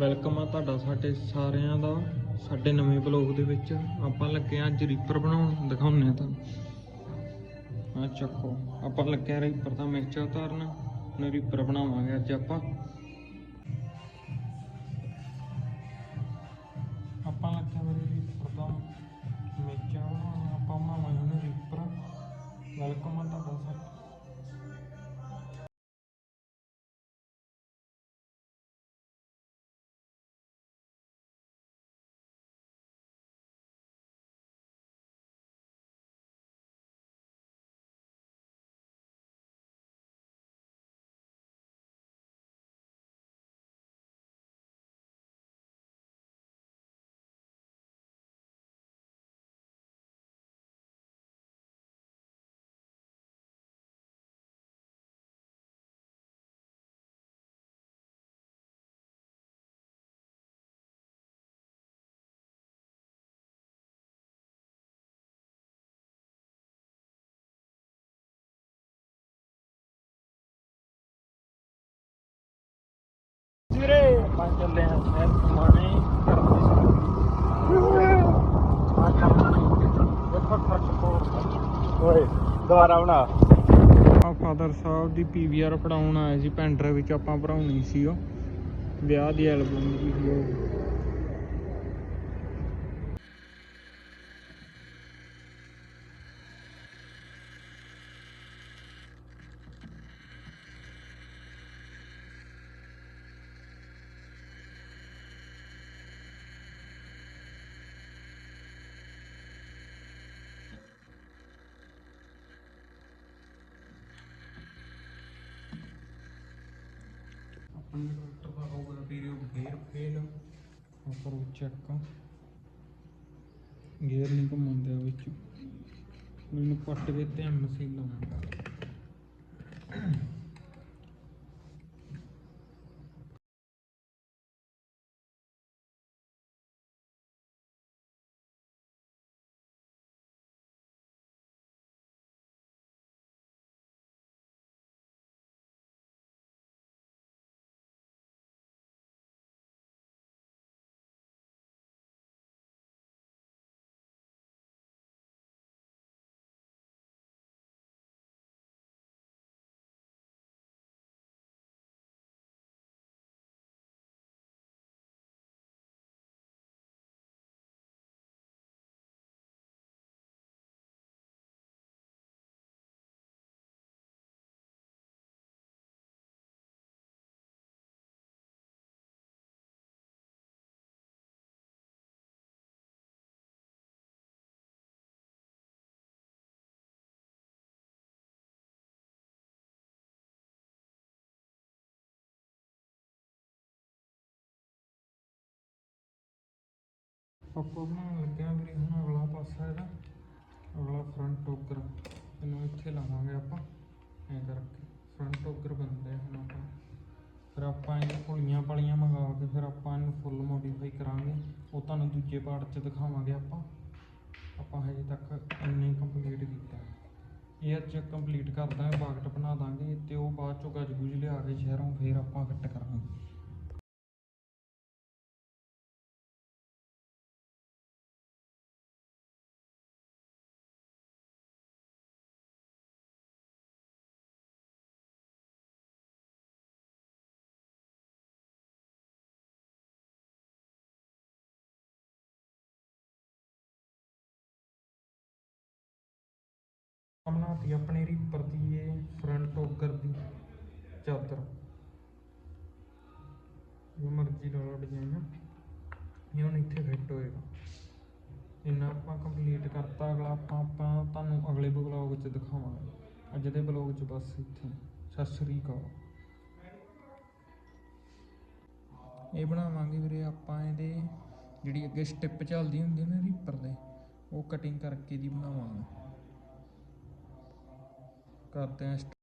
Welcome ਆ ਤੁਹਾਡਾ ਸਾਡੇ ਸਾਰਿਆਂ ਦਾ, ਸਾਡੇ ਨਵੇਂ ਬਲੌਗ ਦੇ ਵਿੱਚ। ਆਪਾਂ ਲੱਗੇ ਆ ਅੱਜ ਰੀਪਰ ਬਣਾਉਣ, ਦਿਖਾਉਂਦੇ ਆ ਤੁਹਾਨੂੰ। ਆ ਚੱਕੋ, ਆਪਾਂ ਲੱਗੇ ਆ ਰੀਪਰ ਦਾ ਮਿਰਚਾ ਉਤਾਰਨ ਹੁਣ ਰੀਪਰ ਬਣਾਵਾਂਗੇ ਅੱਜ ਆਪਾਂ। ਆਪਾਂ ਚੱਲੇ ਆ ਸੈਰ ਕਮਾਣੇ ਓਏ ਦੁਬਾਰਾ ਬਣਾ। ਆ ਫਾਦਰ ਸਾਹਿਬ ਦੀ ਪੀਵੀਆਰ ਫੜਾਉਣ ਆਏ ਸੀ ਪੈਂਡਰ ਵਿੱਚ ਆਪਾਂ ਭਰਾਉਣੀ ਸੀ ਉਹ। ਵਿਆਹ ਦੀ ਐਲਬਮ ਦੀ ਸੀ ਉਹ ਆਪਣੇ ਡਾਕਟਰ ਦਾ ਹੋਊਗਾ ਪੀਰੀਅਡ ਫੇਰ ਫੇਲ ਉੱਪਰ ਚੈੱਕ ਗੇਅਰ ਨਹੀਂ ਘੁੰਮਦੇ ਆ ਵਿੱਚ ਆਪਾਂ ਬਣਾਉਣ ਲੱਗਿਆ ਵੀਰੇ, ਹੁਣ ਅਗਲਾ ਪਾਸਾ ਇਹਦਾ, ਅਗਲਾ ਫਰੰਟ ਟੋਕਰ ਇਹਨੂੰ ਇੱਥੇ ਲਾਵਾਂਗੇ ਆਪਾਂ, ਐਂ ਕਰਕੇ। ਫਰੰਟ ਟੋਕਰ ਬਣਦੇ ਆ ਹੁਣ ਆਪਾਂ। ਫਿਰ ਆਪਾਂ ਇਹ ਪੁਲੀਆਂ ਪਾਲੀਆਂ ਮੰਗਾ ਕੇ ਫਿਰ ਆਪਾਂ ਇਹਨੂੰ ਫੁੱਲ ਮੋਡੀਫਾਈ ਕਰਾਂਗੇ। ਉਹ ਤੁਹਾਨੂੰ ਦੂਜੇ ਪਾਰਟ 'ਚ ਦਿਖਾਵਾਂਗੇ ਆਪਾਂ। ਆਪਾਂ ਹਜੇ ਤੱਕ ਇੰਨੇ ਕੰਪਲੀਟ ਕੀਤਾ। ਇਹ ਅੱਜ ਕੰਪਲੀਟ ਕਰ ਦਾਂਗੇ ਬਾਕਟ ਬਣਾ ਦਾਂਗੇ ਤੇ ਉਹ ਬਾਅਦ ਚੋਂ ਗੱਜ ਗੁਜ ਲਿਆ ਕੇ ਸ਼ਹਿਰੋਂ ਫਿਰ ਆਪਾਂ ਫਿੱਟ ਕਰਾਂਗੇ। ਬਣਾਤੀ ਆਪਣੇ ਰੀਪਰ ਦੀ ਇਹ ਫਰੰਟ ਟੋਕਰ ਦੀ ਚਾਦਰ। ਜੋ ਮਰਜ਼ੀ ਲਾ ਲਓ ਡਿਜ਼ਾਈਨ ਇਹ ਹੁਣ ਇੱਥੇ ਫਿੱਟ ਹੋਏਗਾ। ਇੰਨਾ ਆਪਾਂ ਕੰਪਲੀਟ ਕਰਤਾ, ਅਗਲਾ ਆਪਾਂ ਆਪਾਂ ਤੁਹਾਨੂੰ ਅਗਲੇ ਬਲੌਗ 'ਚ ਦਿਖਾਵਾਂਗੇ। ਅੱਜ ਦੇ ਬਲੌਗ 'ਚ ਬਸ ਇੱਥੇ। ਸਤਿ ਸ੍ਰੀ ਅਕਾਲ। ਇਹ ਬਣਾਵਾਂਗੇ ਵੀਰੇ ਆਪਾਂ ਇਹਦੇ ਜਿਹੜੀ ਅੱਗੇ ਸਟਿਪ ਚੱਲਦੀ ਹੁੰਦੀ ਹੈ ਨਾ ਰੀਪਰ ਦੇ, ਉਹ ਕਟਿੰਗ ਕਰਕੇ ਦੀ ਬਣਾਵਾਂਗੇ। ਕਰਦੇ ਹਾਂ